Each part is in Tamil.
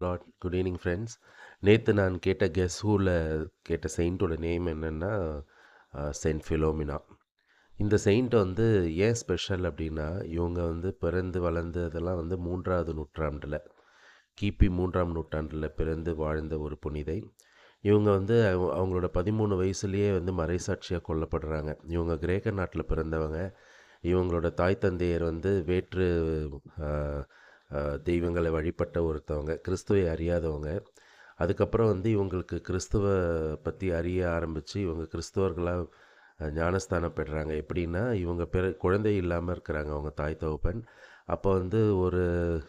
லாட் குட் ஈவினிங் ஃப்ரெண்ட்ஸ் நேற்று நான் கேட்ட கெஸ் ஹூவில் கேட்ட செயின்ட்டோட நேம் என்னென்னா செயின்ட் ஃபிலோமினா இந்த செயின்ட் வந்து ஏன் ஸ்பெஷல் அப்படின்னா இவங்க வந்து பிறந்து வளர்ந்ததெல்லாம் வந்து மூன்றாவது நூற்றாண்டில். கிபி மூன்றாம் நூற்றாண்டில் பிறந்து வாழ்ந்த ஒரு புனிதை. இவங்க வந்து அவங்களோட பதிமூணு வயசுலேயே வந்து மறைசாட்சியாக கொல்லப்படுறாங்க. இவங்க கிரேக்க நாட்டில் பிறந்தவங்க. இவங்களோட தாய் தந்தையர் வந்து வேற்று தெய்வங்களை வழிபட்ட ஒருத்தவங்க கிறிஸ்துவை அறியாதவங்க. அதுக்கப்புறம் வந்து இவங்களுக்கு கிறிஸ்துவ பற்றி அறிய ஆரம்பித்து இவங்க கிறிஸ்துவர்களாக ஞானஸ்தானம் பெறுறாங்க எப்படின்னா இவங்க பிற குழந்தை இல்லாமல் இருக்கிறாங்க அவங்க தாய் தகப்பன். அப்போ வந்து ஒரு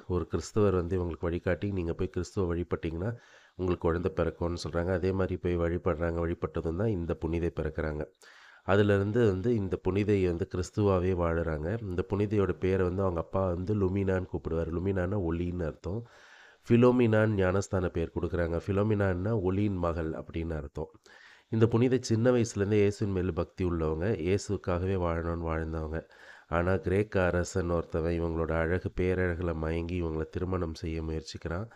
ஒரு கிறிஸ்துவர் வந்து இவங்களுக்கு வழிகாட்டி நீங்கள் போய் கிறிஸ்துவ வழிபட்டிங்கன்னா உங்களுக்கு குழந்தை பிறக்கும்னு சொல்கிறாங்க அதே மாதிரி போய் வழிபடுறாங்க வழிபட்டதும் தான் இந்த புனிதை பிறக்கிறாங்க. அதிலிருந்து வந்து இந்த புனிதை வந்து கிறிஸ்துவாகவே வாழுறாங்க. இந்த புனிதையோட பேரை வந்து அவங்க அப்பா வந்து லுமினான்னு கூப்பிடுவார். லுமினான்னா ஒளின்னு அர்த்தம். ஃபிலோமினான் ஞானஸ்தான பேர் கொடுக்குறாங்க. ஃபிலோமினான்னா ஒளியின் மகள் அப்படின்னு அர்த்தம். இந்த புனித சின்ன வயசுலேருந்தே இயேசுவின் மேல் பக்தி உள்ளவங்க இயேசுக்காகவே வாழணும்னு வாழ்ந்தவங்க. ஆனால் கிரேக்க அரசன் ஒருத்தவன் இவங்களோட அழகு பேரழகில் மயங்கி இவங்களை திருமணம் செய்ய முயற்சிக்கிறான்.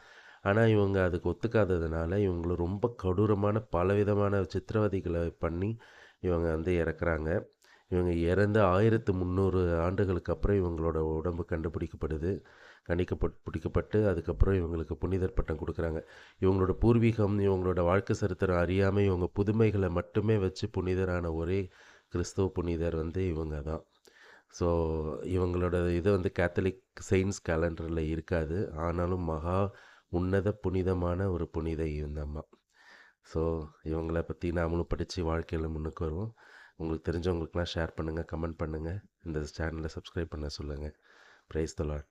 ஆனால் இவங்க அதுக்கு ஒத்துக்காததுனால இவங்களை ரொம்ப கொடூரமான பலவிதமான சித்திரவதைகளை பண்ணி இவங்க வந்து இறக்குறாங்க. இவங்க இறந்து ஆயிரத்து முந்நூறு ஆண்டுகளுக்கு அப்புறம் இவங்களோட உடம்பு கண்டுபிடிக்கப்படுது. கணிக்கப்பட் பிடிக்கப்பட்டு அதுக்கப்புறம் இவங்களுக்கு புனிதர் பட்டம் கொடுக்குறாங்க. இவங்களோட பூர்வீகம் இவங்களோட வாழ்க்கை சரித்திரம் அறியாமல் இவங்க புதுமைகளை மட்டுமே வச்சு புனிதரான ஒரே கிறிஸ்துவ புனிதர் வந்து இவங்க தான். ஸோ இவங்களோட இது வந்து கேத்தலிக் செயின்ஸ் கேலண்டரில் இருக்காது. ஆனாலும் மகா உன்னத புனிதமான ஒரு புனிதை இந்த அம்மா. ஸோ இவங்கள பற்றி நாமளும் படித்து வாழ்க்கையில் முன்னுக்கு வருவோம். உங்களுக்கு தெரிஞ்சவங்களுக்குலாம் ஷேர் பண்ணுங்கள் கமெண்ட் பண்ணுங்கள் இந்த சேனலை சப்ஸ்கிரைப் பண்ண சொல்லுங்கள் ப்ரைஸ் தலாட்